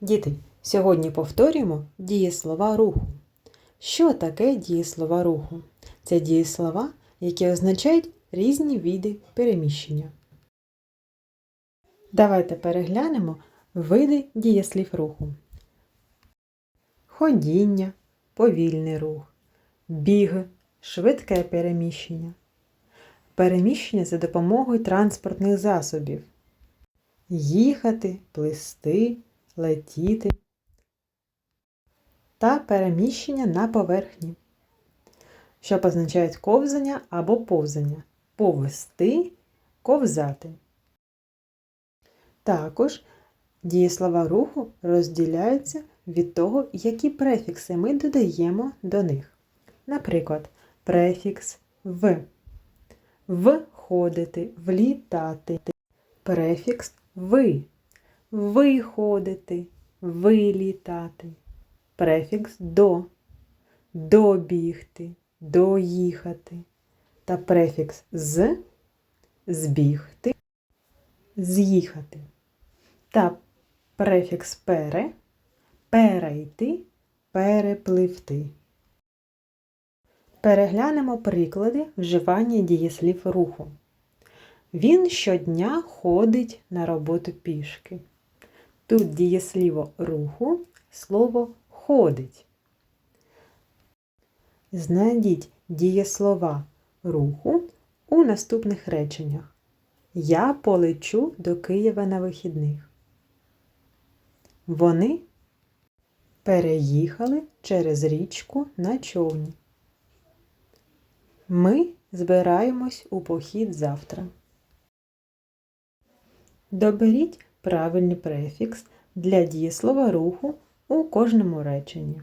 Діти, сьогодні повторюємо дієслова руху. Що таке дієслова руху? Це дієслова, які означають різні види переміщення. Давайте переглянемо види дієслів руху. Ходіння, повільний рух, біг, швидке переміщення, переміщення за допомогою транспортних засобів, їхати, плисти, летіти та переміщення на поверхні, що позначають ковзання або повзання, повести, ковзати. Також дієслова руху розділяються від того, які префікси ми додаємо до них. Наприклад, префікс в. Входити, влітати. Префікс ви. Виходити, вилітати. Префікс до. Добігти, доїхати. Та префікс з збігти, з'їхати. Та префікс пере перейти, перепливти. Переглянемо приклади вживання дієслів руху. Він щодня ходить на роботу пішки. Тут дієсліво руху слово ходить. Знайдіть дієслова руху у наступних реченнях. Я полечу до Києва на вихідних. Вони переїхали через річку на човні. Ми збираємось у похід завтра. Доберіть правильний префікс для дієслова руху у кожному реченні.